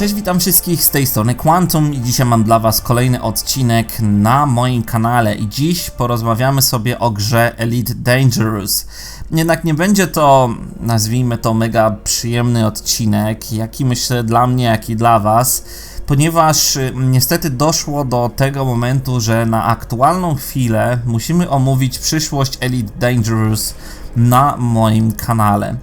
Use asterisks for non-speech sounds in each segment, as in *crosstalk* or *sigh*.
Cześć, witam wszystkich z tej strony Quantum i dzisiaj mam dla was kolejny odcinek na moim kanale i dziś porozmawiamy sobie o grze Elite Dangerous. Jednak nie będzie to, nazwijmy to, mega przyjemny odcinek, jaki myślę dla mnie, jak i dla was, ponieważ y, niestety doszło do tego momentu, że na aktualną chwilę musimy omówić przyszłość Elite Dangerous na moim kanale.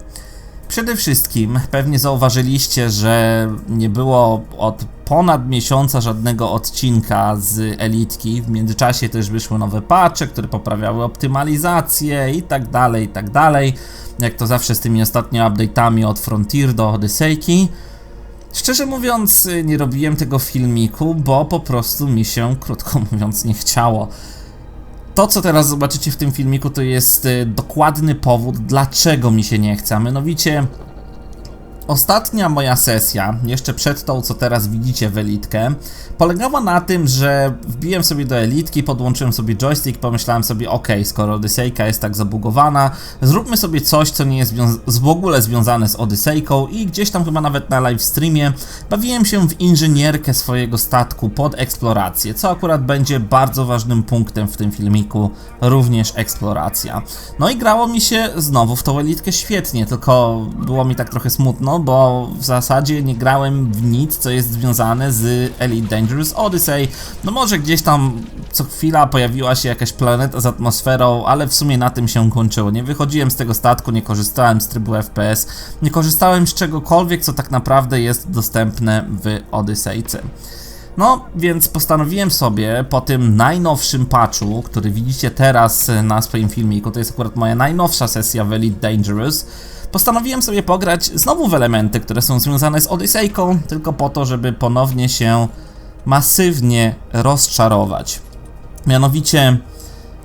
Przede wszystkim pewnie zauważyliście, że nie było od ponad miesiąca żadnego odcinka z Elitki. W międzyczasie też wyszły nowe patche, które poprawiały optymalizację i tak dalej, i tak dalej. Jak to zawsze z tymi ostatnimi update'ami od Frontier do Odysseyki. Szczerze mówiąc, nie robiłem tego filmiku, bo po prostu mi się, krótko mówiąc, nie chciało. To, co teraz zobaczycie w tym filmiku, to jest y, dokładny powód, dlaczego mi się nie chce. A mianowicie, ostatnia moja sesja, jeszcze przed tą, co teraz widzicie w Elitkę, polegała na tym, że wbiłem sobie do Elitki, podłączyłem sobie joystick, pomyślałem sobie, ok, skoro Odysseyka jest tak zabugowana, zróbmy sobie coś, co nie jest w ogóle związane z Odysseyką i gdzieś tam chyba nawet na live streamie bawiłem się w inżynierkę swojego statku pod eksplorację, co akurat będzie bardzo ważnym punktem w tym filmiku, również eksploracja. No i grało mi się znowu w tą Elitkę świetnie, tylko było mi tak trochę smutno, bo w zasadzie nie grałem w nic, co jest związane z Elite Dangerous Odyssey. No może gdzieś tam co chwila pojawiła się jakaś planeta z atmosferą, ale w sumie na tym się kończyło. Nie wychodziłem z tego statku, nie korzystałem z trybu FPS, nie korzystałem z czegokolwiek, co tak naprawdę jest dostępne w Odysseyce. No, więc postanowiłem sobie po tym najnowszym patchu, który widzicie teraz na swoim filmiku, to jest akurat moja najnowsza sesja w Elite Dangerous, postanowiłem sobie pograć znowu w elementy, które są związane z Odysseyką, tylko po to, żeby ponownie się masywnie rozczarować. Mianowicie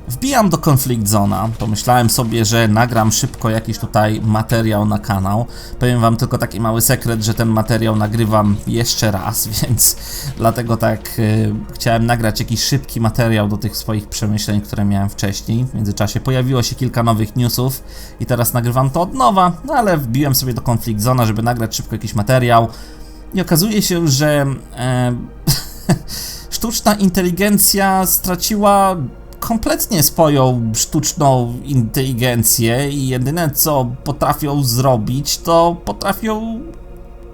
wbijam do Conflict Zona, pomyślałem sobie, że nagram szybko jakiś tutaj materiał na kanał. Powiem wam tylko taki mały sekret, że ten materiał nagrywam jeszcze raz, *laughs* więc dlatego tak y, chciałem nagrać jakiś szybki materiał do tych swoich przemyśleń, które miałem wcześniej. W międzyczasie pojawiło się kilka nowych newsów i teraz nagrywam to od nowa, no ale wbiłem sobie do Conflict Zona, żeby nagrać szybko jakiś materiał. I okazuje się, że e, *laughs* sztuczna inteligencja straciła kompletnie swoją sztuczną inteligencję i jedyne co potrafią zrobić, to potrafią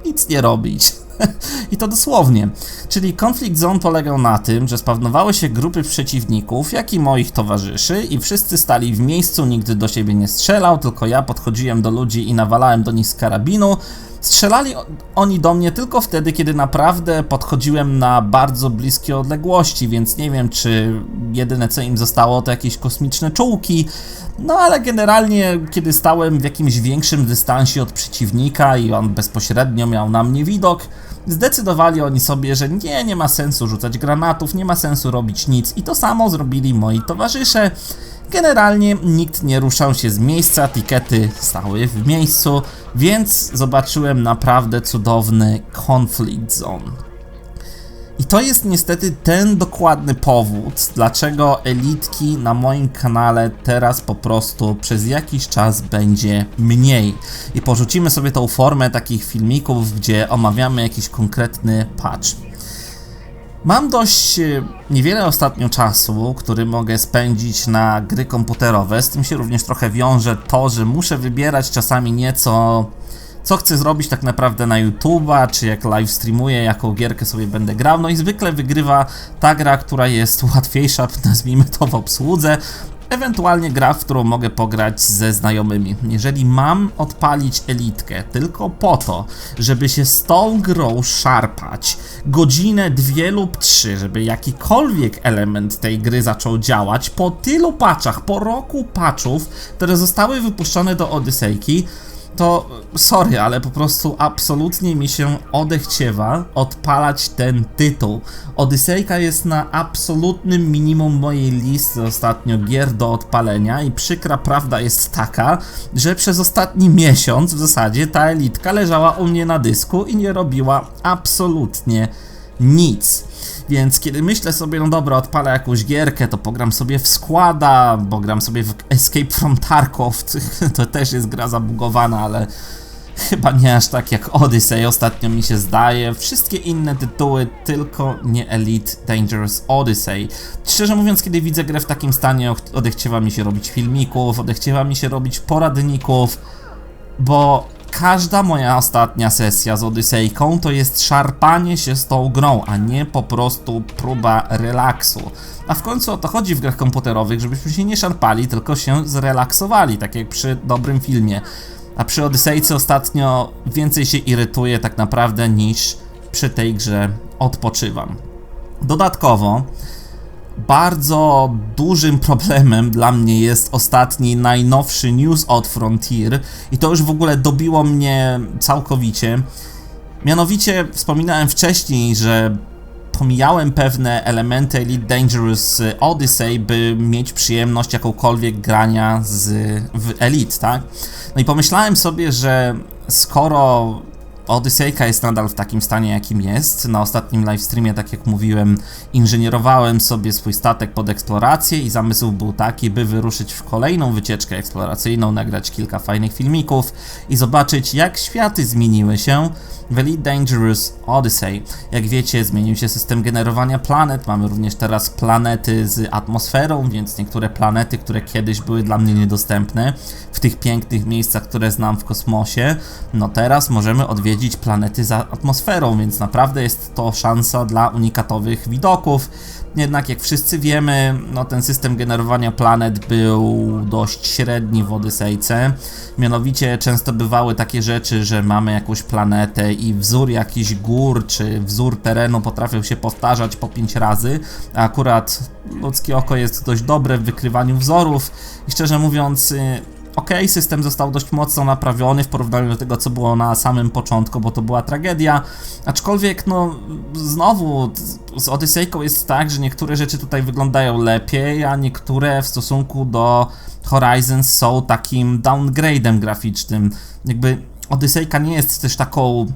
nic nie robić. *laughs* I to dosłownie. Czyli konflikt zone polegał na tym, że spawnowały się grupy przeciwników, jak i moich towarzyszy, i wszyscy stali w miejscu, nigdy do siebie nie strzelał, tylko ja podchodziłem do ludzi i nawalałem do nich z karabinu. Strzelali oni do mnie tylko wtedy, kiedy naprawdę podchodziłem na bardzo bliskie odległości, więc nie wiem, czy jedyne co im zostało to jakieś kosmiczne czołki. No ale generalnie, kiedy stałem w jakimś większym dystansie od przeciwnika i on bezpośrednio miał na mnie widok, zdecydowali oni sobie, że nie, nie ma sensu rzucać granatów, nie ma sensu robić nic i to samo zrobili moi towarzysze. Generalnie nikt nie ruszał się z miejsca, tikety stały w miejscu, więc zobaczyłem naprawdę cudowny Conflict Zone. I to jest niestety ten dokładny powód, dlaczego elitki na moim kanale teraz po prostu przez jakiś czas będzie mniej. I porzucimy sobie tą formę takich filmików, gdzie omawiamy jakiś konkretny patch. Mam dość e, niewiele ostatnio czasu, który mogę spędzić na gry komputerowe. Z tym się również trochę wiąże to, że muszę wybierać czasami nieco co chcę zrobić tak naprawdę na YouTube'a, czy jak live streamuję, jaką gierkę sobie będę grał. No i zwykle wygrywa ta gra, która jest *laughs* łatwiejsza, nazwijmy to w obsłudze, ewentualnie gra, w którą mogę pograć ze znajomymi. Jeżeli mam odpalić elitkę tylko po to, żeby się z tą grą szarpać godzinę, dwie lub trzy, żeby jakikolwiek element tej gry zaczął działać, po tylu patchach, po roku patchów, które zostały wypuszczone do Odysseyki, to sorry, ale po prostu absolutnie mi się odechciewa odpalać ten tytuł. Odysseyka jest na absolutnym minimum mojej listy ostatnio gier do odpalenia i przykra prawda jest taka, że przez ostatni miesiąc w zasadzie ta elitka leżała u mnie na dysku i nie robiła absolutnie nic. Więc kiedy myślę sobie, no dobra, odpalę jakąś gierkę, to pogram sobie w Składa, bo gram sobie w Escape from Tarkov, *laughs* to też jest gra zabugowana, ale Chyba nie aż tak jak Odyssey ostatnio mi się zdaje. Wszystkie inne tytuły, tylko nie Elite Dangerous Odyssey. Szczerze mówiąc, kiedy widzę grę w takim stanie, odechciewa mi się robić filmików, odechciewa mi się robić poradników, bo każda moja ostatnia sesja z Odysseyką to jest szarpanie się z tą grą, a nie po prostu próba relaksu. A w końcu o to chodzi w grach komputerowych, żebyśmy się nie szarpali, tylko się zrelaksowali, tak jak przy dobrym filmie. A przy Odysseyce ostatnio więcej się irytuję tak naprawdę niż przy tej grze odpoczywam. Dodatkowo, bardzo dużym *laughs* problemem dla mnie jest ostatni, najnowszy news od Frontier i to już w ogóle dobiło mnie całkowicie. Mianowicie wspominałem wcześniej, że pomijałem pewne elementy Elite Dangerous Odyssey, by mieć przyjemność jakąkolwiek grania z, w Elite, tak? No i pomyślałem sobie, że skoro Odysseyka jest nadal w takim stanie, jakim jest. Na ostatnim livestreamie, tak jak mówiłem, inżynierowałem sobie swój statek pod eksplorację i zamysł był taki, by wyruszyć w kolejną wycieczkę eksploracyjną, nagrać kilka fajnych filmików i zobaczyć, jak światy zmieniły się w Elite Dangerous Odyssey. Jak wiecie, zmienił się system generowania planet, mamy również teraz planety z atmosferą, więc niektóre planety, które kiedyś były dla mnie niedostępne, w tych pięknych miejscach, które znam w kosmosie, no teraz możemy odwiedzić planety za atmosferą, więc naprawdę jest to szansa dla unikatowych widoków. Jednak jak wszyscy wiemy, no ten system generowania planet był dość średni w Odysejce. Mianowicie często bywały takie rzeczy, że mamy jakąś planetę i wzór jakichś gór czy wzór terenu potrafił się powtarzać po 5 razy, a akurat ludzkie oko jest dość dobre w wykrywaniu wzorów i szczerze mówiąc y, ok, system został dość mocno naprawiony w porównaniu do tego, co było na samym początku, bo to była tragedia. Aczkolwiek, no, znowu z Odysseyką jest tak, że niektóre rzeczy tutaj wyglądają lepiej, a niektóre w stosunku do Horizons są takim downgrade'em graficznym. Jakby Odysseyka nie jest też taką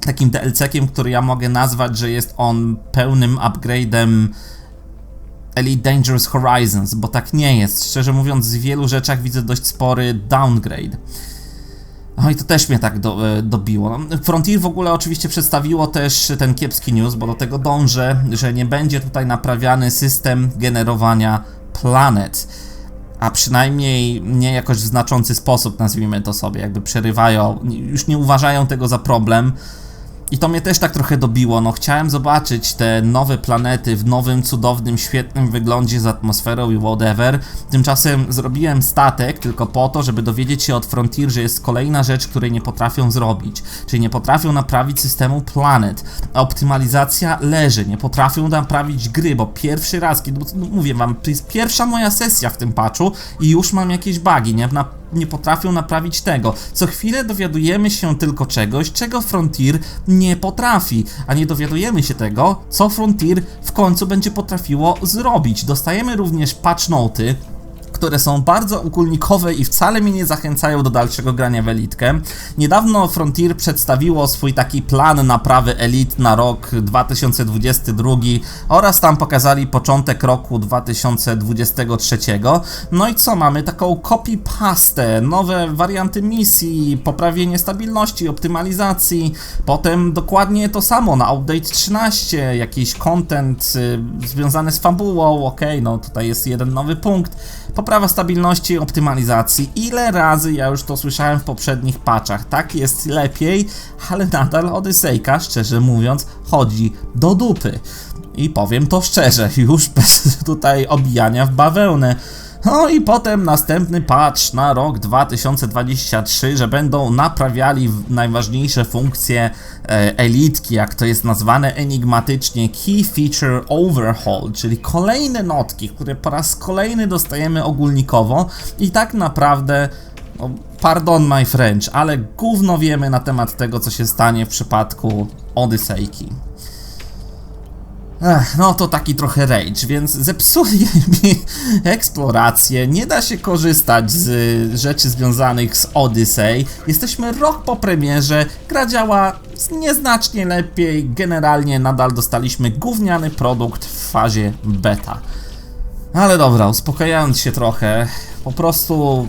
takim DLC-kiem, który ja mogę nazwać, że jest on pełnym upgrade'em Elite Dangerous Horizons, bo tak nie jest. Szczerze mówiąc, w wielu rzeczach widzę dość spory downgrade. No i to też mnie tak do, e, dobiło. No, Frontier w ogóle oczywiście przedstawiło też ten kiepski news, bo do tego dążę, że nie będzie tutaj naprawiany system generowania planet. A przynajmniej nie jakoś w znaczący sposób, nazwijmy to sobie, jakby przerywają, już nie uważają tego za problem. I to mnie też tak trochę dobiło, no chciałem zobaczyć te nowe planety w nowym, cudownym, świetnym wyglądzie z atmosferą i whatever. Tymczasem zrobiłem statek tylko po to, żeby dowiedzieć się od Frontier, że jest kolejna rzecz, której nie potrafią zrobić. Czyli nie potrafią naprawić systemu planet. Optymalizacja leży, nie potrafią naprawić gry, bo pierwszy raz, kiedy mówię wam, to jest pierwsza moja sesja w tym patchu i już mam jakieś bugi, nie? Na nie potrafią naprawić tego. Co chwilę dowiadujemy się tylko czegoś, czego Frontier nie potrafi, a nie dowiadujemy się tego, co Frontier w końcu będzie potrafiło zrobić. Dostajemy również patch noty, które są bardzo ukulnikowe i wcale mnie nie zachęcają do dalszego grania w Elitkę. Niedawno Frontier przedstawiło swój taki plan naprawy Elit na rok 2022 oraz tam pokazali początek roku 2023. No i co, mamy taką copy-pastę, nowe warianty misji, poprawienie stabilności, optymalizacji, potem dokładnie to samo na Update 13, jakiś content y, związany z fabułą, ok, no tutaj jest jeden nowy punkt, Poprawa stabilności i optymalizacji. Ile razy ja już to słyszałem w poprzednich patchach. Tak jest lepiej, ale nadal Odysseyka, szczerze mówiąc, chodzi do dupy. I powiem to szczerze, *laughs* już bez tutaj obijania w bawełnę. No i potem następny patch na rok 2023, że będą naprawiali najważniejsze funkcje e, elitki, jak to jest nazwane enigmatycznie Key Feature Overhaul, czyli kolejne notki, które po raz kolejny dostajemy ogólnikowo i tak naprawdę no, pardon my French, ale gówno wiemy na temat tego, co się stanie w przypadku Odysseyki. Ech, no to taki trochę rage, więc zepsuje *laughs* mi eksplorację, nie da się korzystać z rzeczy związanych z Odyssey. Jesteśmy rok po premierze, gra działa nieznacznie lepiej, generalnie nadal dostaliśmy gówniany produkt w fazie beta. Ale dobra, uspokajając się trochę, po prostu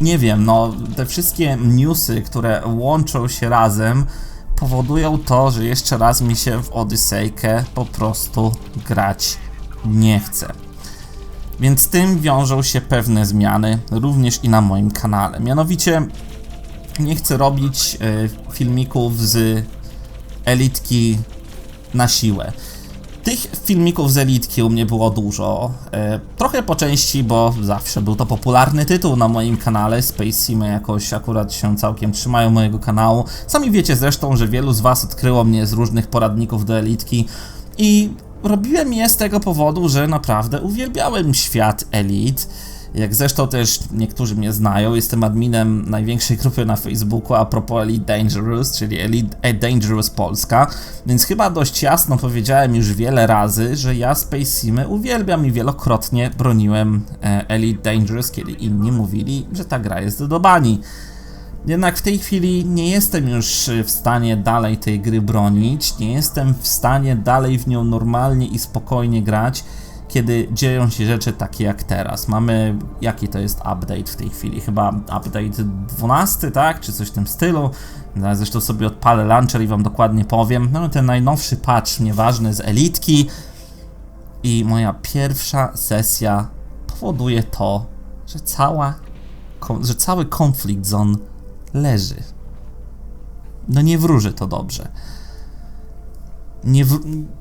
nie wiem, no te wszystkie newsy, które łączą się razem, powodują to, że jeszcze raz mi się w Odysseykę po prostu grać nie chce. Więc z tym wiążą się pewne zmiany, również i na moim kanale. Mianowicie nie chcę robić e, filmików z elitki na siłę. Tych filmików z Elitki u mnie było dużo. E, trochę po części, bo zawsze był to popularny tytuł na moim kanale. Space Simy jakoś akurat się całkiem trzymają mojego kanału. Sami wiecie zresztą, że wielu z Was odkryło mnie z różnych poradników do Elitki i robiłem je z tego powodu, że naprawdę uwielbiałem świat Elit. Jak zresztą też niektórzy mnie znają, jestem adminem największej grupy na Facebooku a propos Elite Dangerous, czyli Elite Dangerous Polska, więc chyba dość jasno powiedziałem już wiele razy, że ja Space Simy uwielbiam i wielokrotnie broniłem e, Elite Dangerous, kiedy inni mówili, że ta gra jest do bani. Jednak w tej chwili nie jestem już w stanie dalej tej gry bronić, nie jestem w stanie dalej w nią normalnie i spokojnie grać, kiedy dzieją się rzeczy takie jak teraz. Mamy, jaki to jest update w tej chwili? Chyba update 12, tak? Czy coś w tym stylu. No, zresztą sobie odpalę launcher i wam dokładnie powiem. Mamy ten najnowszy patch, nieważny, z elitki. I moja pierwsza sesja powoduje to, że cała, że cały konflikt zone leży. No nie wróży to dobrze nie,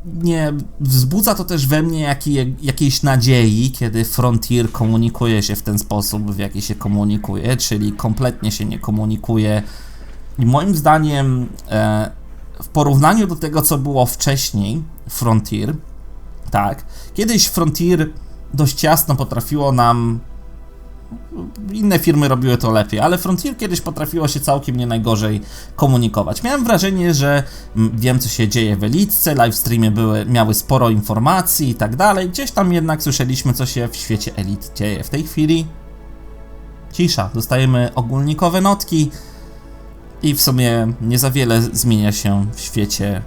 nie wzbudza to też we mnie jakiej, jakiejś nadziei, kiedy Frontier komunikuje się w ten sposób, w jaki się komunikuje, czyli kompletnie się nie komunikuje. I moim zdaniem, e, w porównaniu do tego, co było wcześniej, Frontier, tak, kiedyś Frontier dość jasno potrafiło nam inne firmy robiły to lepiej, ale Frontier kiedyś potrafiło się całkiem nie najgorzej komunikować. Miałem wrażenie, że wiem co się dzieje w Elitce, livestreamy były, miały sporo informacji i tak dalej. Gdzieś tam jednak słyszeliśmy co się w świecie Elit dzieje. W tej chwili cisza, dostajemy ogólnikowe notki i w sumie nie za wiele zmienia się w świecie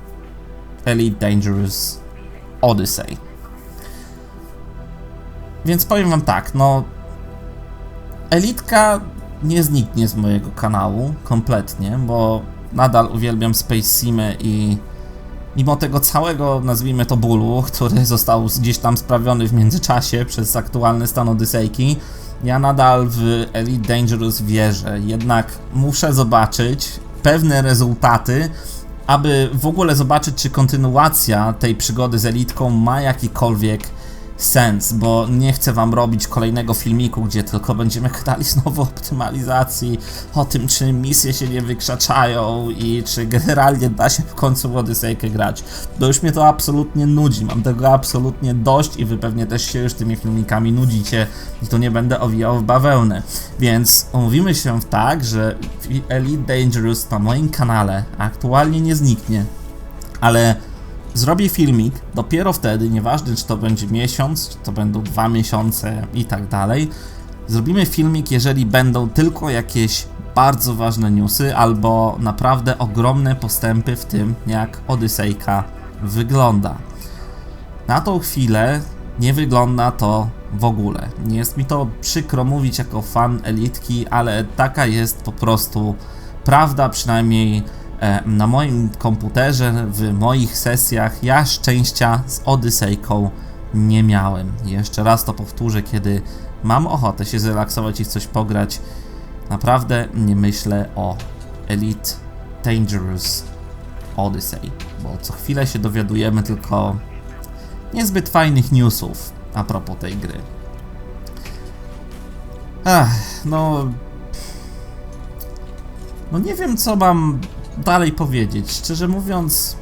Elite Dangerous Odyssey. Więc powiem wam tak, no Elitka nie zniknie z mojego kanału kompletnie, bo nadal uwielbiam Space Simy i mimo tego całego, nazwijmy to bólu, który został gdzieś tam sprawiony w międzyczasie przez aktualny stan Odysseyki, ja nadal w Elite Dangerous wierzę. Jednak muszę zobaczyć pewne rezultaty, aby w ogóle zobaczyć, czy kontynuacja tej przygody z Elitką ma jakikolwiek sens, bo nie chcę wam robić kolejnego filmiku, gdzie tylko będziemy *laughs* gadali znowu o optymalizacji, o tym, czy misje się nie wykrzaczają i czy generalnie da się w końcu w Odysseykę grać. Bo już mnie to absolutnie nudzi, mam tego absolutnie dość i wy pewnie też się już tymi filmikami nudzicie i tu nie będę owijał w bawełnę. Więc umówimy się w tak, że Elite Dangerous na moim kanale aktualnie nie zniknie, ale zrobię filmik dopiero wtedy, nieważne czy to będzie miesiąc, czy to będą dwa miesiące i tak dalej. Zrobimy filmik, jeżeli będą tylko jakieś bardzo ważne newsy albo naprawdę ogromne postępy w tym, jak Odysseyka wygląda. Na tą chwilę nie wygląda to w ogóle. Nie jest mi to przykro mówić jako fan elitki, ale taka jest po prostu prawda, przynajmniej na moim komputerze, w moich sesjach, ja szczęścia z Odysseyką nie miałem. Jeszcze raz to powtórzę, kiedy mam ochotę się zrelaksować i coś pograć, naprawdę nie myślę o Elite Dangerous Odyssey, bo co chwilę się dowiadujemy tylko niezbyt fajnych newsów a propos tej gry. Ach, no... No nie wiem, co mam dalej powiedzieć? Szczerze mówiąc,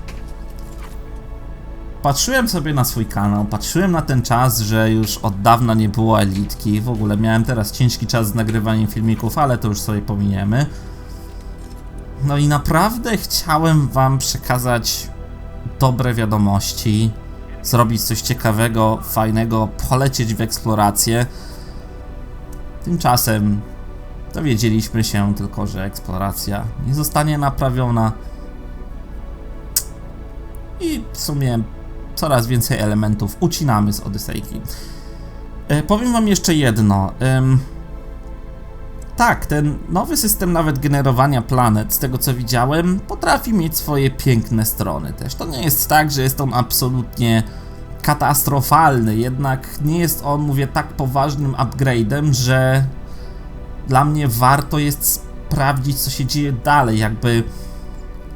patrzyłem sobie na swój kanał, patrzyłem na ten czas, że już od dawna nie było elitki. W ogóle miałem teraz ciężki czas z nagrywaniem filmików, ale to już sobie pominiemy. No i naprawdę chciałem Wam przekazać dobre wiadomości, zrobić coś ciekawego, fajnego, polecieć w eksplorację. Tymczasem Dowiedzieliśmy się tylko, że eksploracja nie zostanie naprawiona i w sumie coraz więcej elementów ucinamy z Odysejki. E, powiem wam jeszcze jedno. tak, ten nowy system nawet generowania planet, z tego co widziałem, potrafi mieć swoje piękne strony też. To nie jest tak, że jest on absolutnie katastrofalny, jednak nie jest on, mówię, tak poważnym upgrade'em, że dla mnie warto jest sprawdzić, co się dzieje dalej. Jakby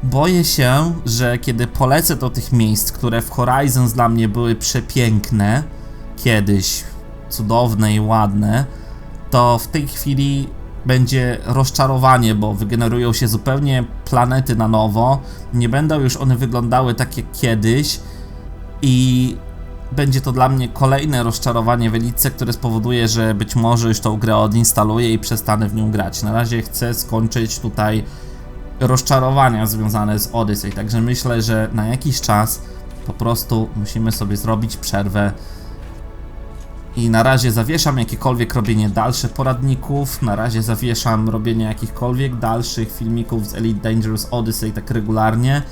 boję się, że kiedy polecę do tych miejsc, które w Horizons dla mnie były przepiękne, kiedyś cudowne i ładne, to w tej chwili będzie rozczarowanie, bo wygenerują się zupełnie planety na nowo, nie będą już one wyglądały tak jak kiedyś i będzie to dla mnie kolejne rozczarowanie w Elitce, które spowoduje, że być może już tą grę odinstaluję i przestanę w nią grać. Na razie chcę skończyć tutaj rozczarowania związane z Odyssey, także myślę, że na jakiś czas po prostu musimy sobie zrobić przerwę i na razie zawieszam jakiekolwiek robienie dalszych poradników, na razie zawieszam robienie jakichkolwiek dalszych filmików z Elite Dangerous Odyssey tak regularnie.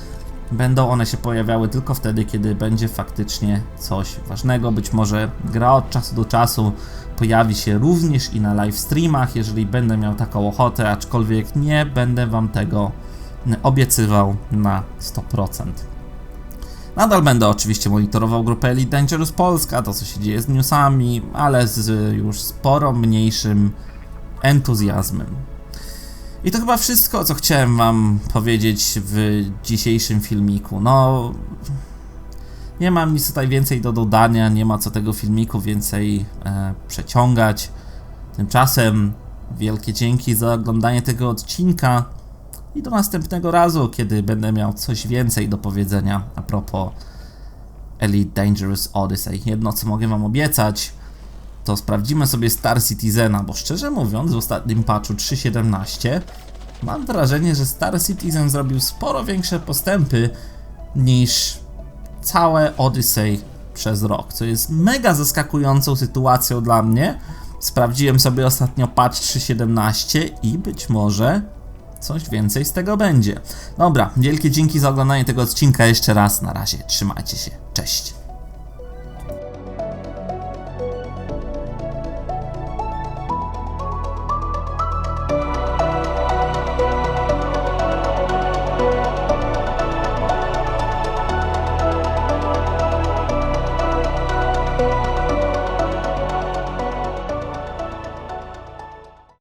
Będą one się pojawiały tylko wtedy, kiedy będzie faktycznie coś ważnego. Być może gra od czasu do czasu pojawi się również i na live streamach, jeżeli będę miał taką ochotę, aczkolwiek nie będę Wam tego obiecywał na 100%. Nadal będę oczywiście monitorował grupę Elite Dangerous Polska, to co się dzieje z newsami, ale z już sporo mniejszym entuzjazmem. I to chyba wszystko, co chciałem Wam powiedzieć w dzisiejszym filmiku. No, nie mam nic tutaj więcej do dodania, nie ma co tego filmiku więcej e, przeciągać. Tymczasem wielkie dzięki za oglądanie tego odcinka i do następnego razu, kiedy będę miał coś więcej do powiedzenia a propos Elite Dangerous Odyssey. Jedno, co mogę Wam obiecać, to sprawdzimy sobie Star Citizena, bo szczerze mówiąc, w ostatnim patchu 3.17 mam wrażenie, że Star Citizen zrobił sporo większe postępy niż całe Odyssey przez rok, co jest mega zaskakującą sytuacją dla mnie. Sprawdziłem sobie ostatnio patch 3.17 i być może coś więcej z tego będzie. Dobra, wielkie dzięki za oglądanie tego odcinka jeszcze raz. Na razie, trzymajcie się, cześć.